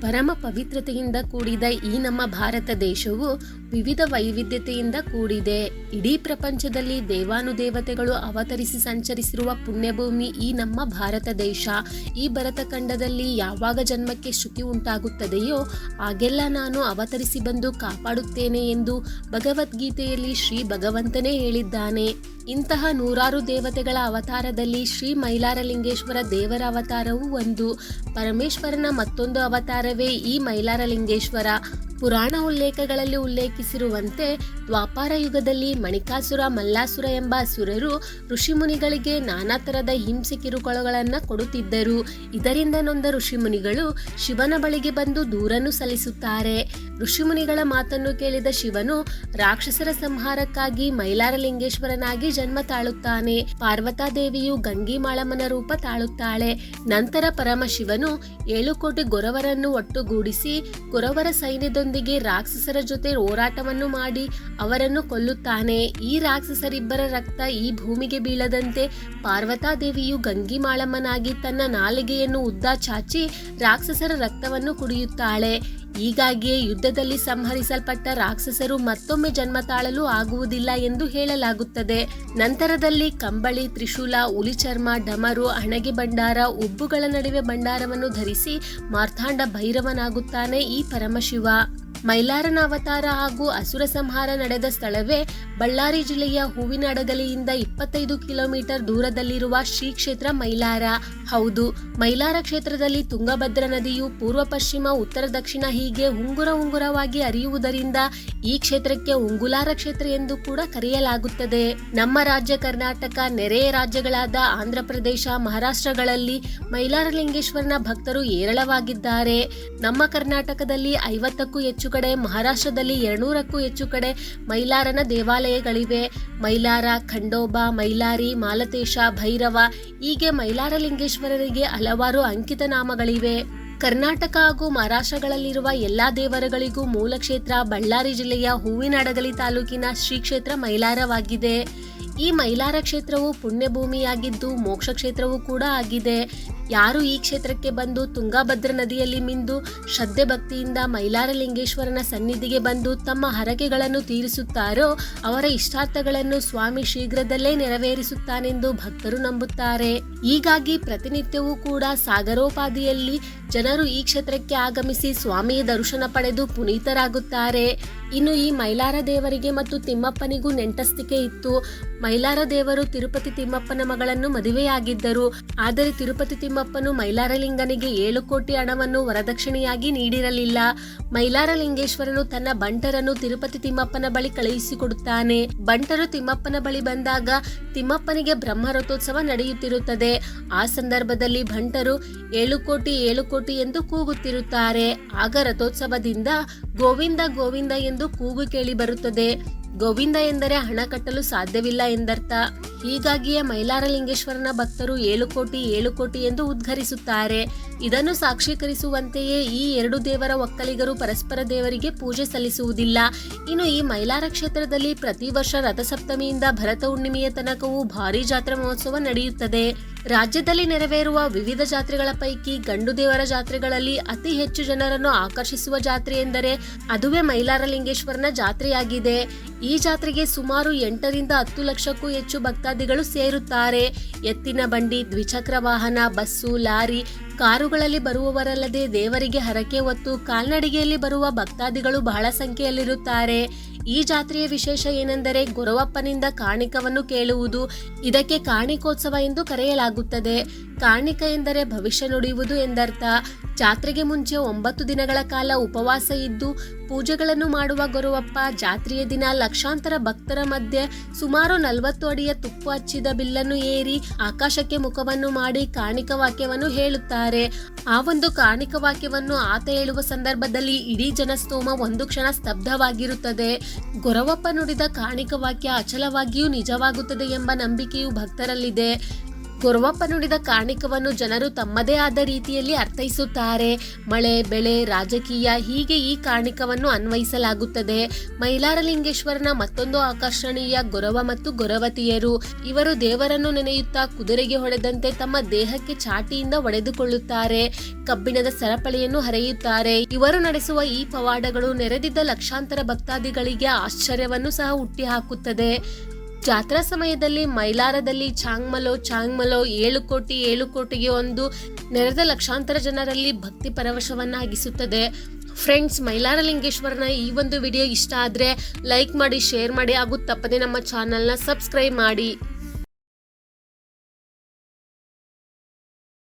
ಪರಮ ಪವಿತ್ರತೆಯಿಂದ ಕೂಡಿದ ಈ ನಮ್ಮ ಭಾರತ ದೇಶವು ವಿವಿಧ ವೈವಿಧ್ಯತೆಯಿಂದ ಕೂಡಿದೆ. ಇಡೀ ಪ್ರಪಂಚದಲ್ಲಿ ದೇವಾನುದೇವತೆಗಳು ಅವತರಿಸಿ ಸಂಚರಿಸಿರುವ ಪುಣ್ಯಭೂಮಿ ಈ ನಮ್ಮ ಭಾರತ ದೇಶ. ಈ ಭರತಖಂಡದಲ್ಲಿ ಯಾವಾಗ ಜನ್ಮಕ್ಕೆ ಶ್ರುತಿ ಉಂಟಾಗುತ್ತದೆಯೋ ಆಗೆಲ್ಲ ನಾನು ಅವತರಿಸಿ ಬಂದು ಕಾಪಾಡುತ್ತೇನೆ ಎಂದು ಭಗವದ್ಗೀತೆಯಲ್ಲಿ ಶ್ರೀ ಭಗವಂತನೇ ಹೇಳಿದ್ದಾನೆ. ಇಂತಹ ನೂರಾರು ದೇವತೆಗಳ ಅವತಾರದಲ್ಲಿ ಶ್ರೀ ಮೈಲಾರಲಿಂಗೇಶ್ವರ ದೇವರ ಅವತಾರವೂ ಒಂದು. ಪರಮೇಶ್ವರನ ಮತ್ತೊಂದು ಅವತಾರವೇ ಈ ಮೈಲಾರಲಿಂಗೇಶ್ವರ. ಪುರಾಣ ಉಲ್ಲೇಖಗಳಲ್ಲಿ ಉಲ್ಲೇಖಿಸಿರುವಂತೆ ದ್ವಾಪಾರ ಯುಗದಲ್ಲಿ ಮಣಿಕಾಸುರ, ಮಲ್ಲಾಸುರ ಎಂಬ ಅಸುರರು ಋಷಿಮುನಿಗಳಿಗೆ ನಾನಾ ಥರದ ಹಿಂಸೆ ಕಿರುಕುಳಗಳನ್ನು ಕೊಡುತ್ತಿದ್ದರು. ಇದರಿಂದ ನೊಂದ ಋಷಿಮುನಿಗಳು ಶಿವನ ಬಳಿಗೆ ಬಂದು ದೂರನ್ನು ಸಲ್ಲಿಸುತ್ತಾರೆ. ಋಷಿಮುನಿಗಳ ಮಾತನ್ನು ಕೇಳಿದ ಶಿವನು, ರಾಕ್ಷಸರ ಸಂಹಾರಕ್ಕಾಗಿ ಮೈಲಾರಲಿಂಗೇಶ್ವರನಾಗಿ ಜನ್ಮ ತಾಳುತ್ತಾನೆ. ಪಾರ್ವತಾದೇವಿಯು ಗಂಗಿಮಾಳಮ್ಮನ ರೂಪ ತಾಳುತ್ತಾಳೆ. ನಂತರ ಪರಮಶಿವನು ಏಳು ಕೋಟಿ ಗೊರವರನ್ನು ಒಟ್ಟುಗೂಡಿಸಿ ಗೊರವರ ಸೈನ್ಯದೊಂದಿಗೆ ರಾಕ್ಷಸರ ಜೊತೆ ಹೋರಾಟವನ್ನು ಮಾಡಿ ಅವರನ್ನು ಕೊಲ್ಲುತ್ತಾನೆ. ಈ ರಾಕ್ಷಸರಿಬ್ಬರ ರಕ್ತ ಈ ಭೂಮಿಗೆ ಬೀಳದಂತೆ ಪಾರ್ವತಾದೇವಿಯು ಗಂಗಿಮಾಳಮ್ಮನಾಗಿ ತನ್ನ ನಾಲಿಗೆಯನ್ನು ಉದ್ದ ಚಾಚಿ ರಾಕ್ಷಸರ ರಕ್ತವನ್ನು ಕುಡಿಯುತ್ತಾಳೆ. ಹೀಗಾಗಿಯೇ ಯುದ್ಧದಲ್ಲಿ ಸಂಹರಿಸಲ್ಪಟ್ಟ ರಾಕ್ಷಸರು ಮತ್ತೊಮ್ಮೆ ಜನ್ಮ ತಾಳಲು ಆಗುವುದಿಲ್ಲ ಎಂದು ಹೇಳಲಾಗುತ್ತದೆ. ನಂತರದಲ್ಲಿ ಕಂಬಳಿ, ತ್ರಿಶೂಲ ಹುಲಿ ಚರ್ಮ ಡಮರು ಹಣಗೆ ಭಂಡಾರ, ಉಬ್ಬುಗಳ ನಡುವೆ ಭಂಡಾರವನ್ನು ಧರಿಸಿ ಮಾರ್ಥಾಂಡ ಭೈರವನಾಗುತ್ತಾನೆ ಈ ಪರಮಶಿವ. ಮೈಲಾರನ ಅವತಾರ ಹಾಗೂ ಅಸುರ ಸಂಹಾರ ನಡೆದ ಸ್ಥಳವೇ ಬಳ್ಳಾರಿ ಜಿಲ್ಲೆಯ ಹೂವಿನ ಅಡಗಲಿಯಿಂದ ಇಪ್ಪತ್ತೈದು ಕಿಲೋಮೀಟರ್ ದೂರದಲ್ಲಿರುವ ಶ್ರೀ ಕ್ಷೇತ್ರ ಮೈಲಾರ. ಹೌದು, ಮೈಲಾರ ಕ್ಷೇತ್ರದಲ್ಲಿ ತುಂಗಭದ್ರಾ ನದಿಯು ಪೂರ್ವ ಪಶ್ಚಿಮ, ಉತ್ತರ ದಕ್ಷಿಣ ಹೀಗೆ ಉಂಗುರ ಉಂಗುರವಾಗಿ ಅರಿಯುವುದರಿಂದ ಈ ಕ್ಷೇತ್ರಕ್ಕೆ ಉಂಗುಲಾರ ಕ್ಷೇತ್ರ ಎಂದು ಕೂಡ ಕರೆಯಲಾಗುತ್ತದೆ. ನಮ್ಮ ರಾಜ್ಯ ಕರ್ನಾಟಕ, ನೆರೆಯ ರಾಜ್ಯಗಳಾದ ಆಂಧ್ರ ಪ್ರದೇಶ, ಮಹಾರಾಷ್ಟ್ರಗಳಲ್ಲಿ ಮೈಲಾರಲಿಂಗೇಶ್ವರನ ಭಕ್ತರು ಏರಳವಾಗಿದ್ದಾರೆ. ನಮ್ಮ ಕರ್ನಾಟಕದಲ್ಲಿ ಐವತ್ತಕ್ಕೂ ಹೆಚ್ಚು ಕಡೆ ಮಹಾರಾಷ್ಟ್ರದಲ್ಲಿ ಎರಡ್ನೂರಕ್ಕೂ ಹೆಚ್ಚು ಕಡೆ ಮೈಲಾರನ ದೇವಾಲಯಗಳಿವೆ. ಮೈಲಾರ, ಖಂಡೋಬಾ, ಮೈಲಾರಿ, ಮಾಲತೇಶ, ಭೈರವ, ಹೀಗೆ ಮೈಲಾರಲಿಂಗೇಶ್ವರರಿಗೆ ಹಲವಾರು ಅಂಕಿತ ನಾಮಗಳಿವೆ. ಕರ್ನಾಟಕ ಹಾಗೂ ಮಹಾರಾಷ್ಟ್ರಗಳಲ್ಲಿರುವ ಎಲ್ಲಾ ದೇವರುಗಳಿಗೂ ಮೂಲ ಕ್ಷೇತ್ರ ಬಳ್ಳಾರಿ ಜಿಲ್ಲೆಯ ಹೂವಿನಡಗಲಿ ತಾಲೂಕಿನ ಶ್ರೀ ಕ್ಷೇತ್ರ ಮೈಲಾರವಾಗಿದೆ. ಈ ಮೈಲಾರ ಕ್ಷೇತ್ರವು ಪುಣ್ಯಭೂಮಿಯಾಗಿದ್ದು ಮೋಕ್ಷ ಕ್ಷೇತ್ರವೂ ಕೂಡ ಆಗಿದೆ. ಯಾರು ಈ ಕ್ಷೇತ್ರಕ್ಕೆ ಬಂದು ತುಂಗಾಭದ್ರ ನದಿಯಲ್ಲಿ ಮಿಂದು ಶ್ರದ್ಧೆ ಭಕ್ತಿಯಿಂದ ಮೈಲಾರಲಿಂಗೇಶ್ವರನ ಸನ್ನಿಧಿಗೆ ಬಂದು ತಮ್ಮ ಹರಕೆಗಳನ್ನು ತೀರಿಸುತ್ತಾರೋ ಅವರ ಇಷ್ಟಾರ್ಥಗಳನ್ನು ಸ್ವಾಮಿ ಶೀಘ್ರದಲ್ಲೇ ನೆರವೇರಿಸುತ್ತಾನೆಂದು ಭಕ್ತರು ನಂಬುತ್ತಾರೆ. ಹೀಗಾಗಿ ಪ್ರತಿನಿತ್ಯವೂ ಕೂಡ ಸಾಗರೋಪಾದಿಯಲ್ಲಿ ಜನರು ಈ ಕ್ಷೇತ್ರಕ್ಕೆ ಆಗಮಿಸಿ ಸ್ವಾಮಿಯ ದರ್ಶನ ಪಡೆದು ಪುನೀತರಾಗುತ್ತಾರೆ. ಇನ್ನು ಈ ಮೈಲಾರ ದೇವರಿಗೆ ಮತ್ತು ತಿಮ್ಮಪ್ಪನಿಗೂ ನೆಂಟಸ್ತಿಕೆ ಇತ್ತು. ಮೈಲಾರ ದೇವರು ತಿರುಪತಿ ತಿಮ್ಮಪ್ಪನ ಮಗಳನ್ನು ಮದುವೆಯಾಗಿದ್ದರು. ಆದರೆ ತಿರುಪತಿ ತಿಮ್ಮಪ್ಪನು ಮೈಲಾರಲಿಂಗನಿಗೆ ಏಳು ಕೋಟಿ ಹಣವನ್ನು ವರದಕ್ಷಿಣೆಯಾಗಿ ನೀಡಿರಲಿಲ್ಲ. ಮೈಲಾರಲಿಂಗೇಶ್ವರನು ತನ್ನ ಬಂಟರನ್ನು ತಿರುಪತಿ ತಿಮ್ಮಪ್ಪನ ಬಳಿ ಕಳುಹಿಸಿಕೊಡುತ್ತಾನೆ. ಬಂಟರು ತಿಮ್ಮಪ್ಪನ ಬಳಿ ಬಂದಾಗ ತಿಮ್ಮಪ್ಪನಿಗೆ ಬ್ರಹ್ಮ ರಥೋತ್ಸವ ನಡೆಯುತ್ತಿರುತ್ತದೆ. ಆ ಸಂದರ್ಭದಲ್ಲಿ ಬಂಟರು ಏಳು ಕೋಟಿ ಏಳು ಕೋಟಿ ಎಂದು ಕೂಗುತ್ತಿರುತ್ತಾರೆ. ಆಗ ರಥೋತ್ಸವದಿಂದ ಗೋವಿಂದ ಗೋವಿಂದ ಎಂದು ಕೂಗು ಕೇಳಿ ಬರುತ್ತದೆ. ಗೋವಿಂದ ಎಂದರೆ ಹಣ ಕಟ್ಟಲು ಸಾಧ್ಯವಿಲ್ಲ ಎಂದರ್ಥ. ಹೀಗಾಗಿಯೇ ಮೈಲಾರಲಿಂಗೇಶ್ವರನ ಭಕ್ತರು ಏಳು ಕೋಟಿ ಏಳು ಕೋಟಿ ಎಂದು ಉದ್ಘರಿಸುತ್ತಾರೆ. ಇದನ್ನು ಸಾಕ್ಷೀಕರಿಸುವಂತೆಯೇ ಈ ಎರಡು ದೇವರ ಒಕ್ಕಲಿಗರು ಪರಸ್ಪರ ದೇವರಿಗೆ ಪೂಜೆ ಸಲ್ಲಿಸುವುದಿಲ್ಲ. ಇನ್ನು ಈ ಮೈಲಾರ ಕ್ಷೇತ್ರದಲ್ಲಿ ಪ್ರತಿ ವರ್ಷ ರಥಸಪ್ತಮಿಯಿಂದ ಭರತ ಹುಣ್ಣಿಮೆಯ ತನಕವೂ ಭಾರೀ ಜಾತ್ರಾ ಮಹೋತ್ಸವ ನಡೆಯುತ್ತದೆ. ರಾಜ್ಯದಲ್ಲಿ ನೆರವೇರುವ ವಿವಿಧ ಜಾತ್ರೆಗಳ ಪೈಕಿ ಗಂಡು ದೇವರ ಜಾತ್ರೆಗಳಲ್ಲಿ ಅತಿ ಹೆಚ್ಚು ಜನರನ್ನು ಆಕರ್ಷಿಸುವ ಜಾತ್ರೆ ಎಂದರೆ ಅದುವೇ ಮೈಲಾರಲಿಂಗೇಶ್ವರನ ಜಾತ್ರೆಯಾಗಿದೆ. ಈ ಜಾತ್ರೆಗೆ ಸುಮಾರು ಎಂಟರಿಂದ ಹತ್ತು ಲಕ್ಷಕ್ಕೂ ಹೆಚ್ಚು ಭಕ್ತಾದಿಗಳು ಸೇರುತ್ತಾರೆ. ಎತ್ತಿನ ಬಂಡಿ, ದ್ವಿಚಕ್ರ ವಾಹನ, ಬಸ್ಸು, ಲಾರಿ, ಕಾರುಗಳಲ್ಲಿ ಬರುವವರಲ್ಲದೆ ದೇವರಿಗೆ ಹರಕೆ ಹೊತ್ತು ಕಾಲ್ನಡಿಗೆಯಲ್ಲಿ ಬರುವ ಭಕ್ತಾದಿಗಳು ಬಹಳ ಸಂಖ್ಯೆಯಲ್ಲಿರುತ್ತಾರೆ. ಈ ಜಾತ್ರೆಯ ವಿಶೇಷ ಏನೆಂದರೆ ಗೊರವಪ್ಪನಿಂದ ಕಾಣಿಕವನ್ನು ಕೇಳುವುದು, ಇದಕ್ಕೆ ಕಾಣಿಕೋತ್ಸವ ಎಂದು ಕರೆಯಲಾಗುತ್ತದೆ. ಕಾಣಿಕ ಎಂದರೆ ಭವಿಷ್ಯ ನುಡಿಯುವುದು ಎಂದರ್ಥ. ಜಾತ್ರೆಗೆ ಮುಂಚೆ ಒಂಬತ್ತು ದಿನಗಳ ಕಾಲ ಉಪವಾಸ ಇದ್ದು ಪೂಜೆಗಳನ್ನು ಮಾಡುವ ಗೊರವಪ್ಪ ಜಾತ್ರೆಯ ದಿನ ಲಕ್ಷಾಂತರ ಭಕ್ತರ ಮಧ್ಯೆ ಸುಮಾರು ನಲವತ್ತು ಅಡಿಯ ತುಪ್ಪು ಹಚ್ಚಿದ ಬಿಲ್ಲನ್ನು ಏರಿ ಆಕಾಶಕ್ಕೆ ಮುಖವನ್ನು ಮಾಡಿ ಕಾಣಿಕ ವಾಕ್ಯವನ್ನು ಹೇಳುತ್ತಾರೆ. ಆ ಒಂದು ಕಾಣಿಕ ವಾಕ್ಯವನ್ನು ಆತ ಹೇಳುವ ಸಂದರ್ಭದಲ್ಲಿ ಇಡೀ ಜನಸ್ತೋಮ ಒಂದು ಕ್ಷಣ ಸ್ತಬ್ಧವಾಗಿರುತ್ತದೆ. ಗೊರವಪ್ಪ ನುಡಿದ ಕಾಣಿಕ ವಾಕ್ಯ ಅಚಲವಾಗಿಯೂ ನಿಜವಾಗುತ್ತದೆ ಎಂಬ ನಂಬಿಕೆಯು ಭಕ್ತರಲ್ಲಿದೆ. ಗೊರವಪ್ಪ ನುಡಿದ ಕಾಣಿಕವನ್ನು ಜನರು ತಮ್ಮದೇ ಆದ ರೀತಿಯಲ್ಲಿ ಅರ್ಥೈಸುತ್ತಾರೆ. ಮಳೆ, ಬೆಳೆ, ರಾಜಕೀಯ, ಹೀಗೆ ಈ ಕಾಣಿಕವನ್ನು ಅನ್ವಯಿಸಲಾಗುತ್ತದೆ. ಮೈಲಾರಲಿಂಗೇಶ್ವರನ ಮತ್ತೊಂದು ಆಕರ್ಷಣೀಯ ಗೊರವ ಮತ್ತು ಗೊರವತಿಯರು. ಇವರು ದೇವರನ್ನು ನೆನೆಯುತ್ತಾ ಕುದುರೆಗೆ ಹೊಡೆದಂತೆ ತಮ್ಮ ದೇಹಕ್ಕೆ ಚಾಟಿಯಿಂದ ಒಡೆದುಕೊಳ್ಳುತ್ತಾರೆ. ಕಬ್ಬಿಣದ ಸರಪಳಿಯನ್ನು ಹರಿಯುತ್ತಾರೆ. ಇವರು ನಡೆಸುವ ಈ ಪವಾಡಗಳು ನೆರೆದಿದ್ದ ಲಕ್ಷಾಂತರ ಭಕ್ತಾದಿಗಳಿಗೆ ಆಶ್ಚರ್ಯವನ್ನು ಸಹ ಹುಟ್ಟಿಹಾಕುತ್ತದೆ. ಜಾತ್ರಾ ಸಮಯದಲ್ಲಿ ಮೈಲಾರದಲ್ಲಿ ಚಾಂಗ್ಮಲೋ ಚಾಂಗ್ಮಲೋ ಏಳು ಕೋಟಿ, ಏಳು ಕೋಟಿಗೆ ಒಂದು ನೆರೆದ ಲಕ್ಷಾಂತರ ಜನರಲ್ಲಿ ಭಕ್ತಿ ಪರವಶವನ್ನಾಗಿಸುತ್ತದೆ. ಫ್ರೆಂಡ್ಸ್ ಮೈಲಾರಲಿಂಗೇಶ್ವರನ ಈ ಒಂದು ವಿಡಿಯೋ ಇಷ್ಟ ಆದರೆ ಲೈಕ್ ಮಾಡಿ ಶೇರ್ ಮಾಡಿ ಹಾಗೂ ತಪ್ಪದೆ ನಮ್ಮ ಚಾನಲ್ನ ಸಬ್ಸ್ಕ್ರೈಬ್ ಮಾಡಿ.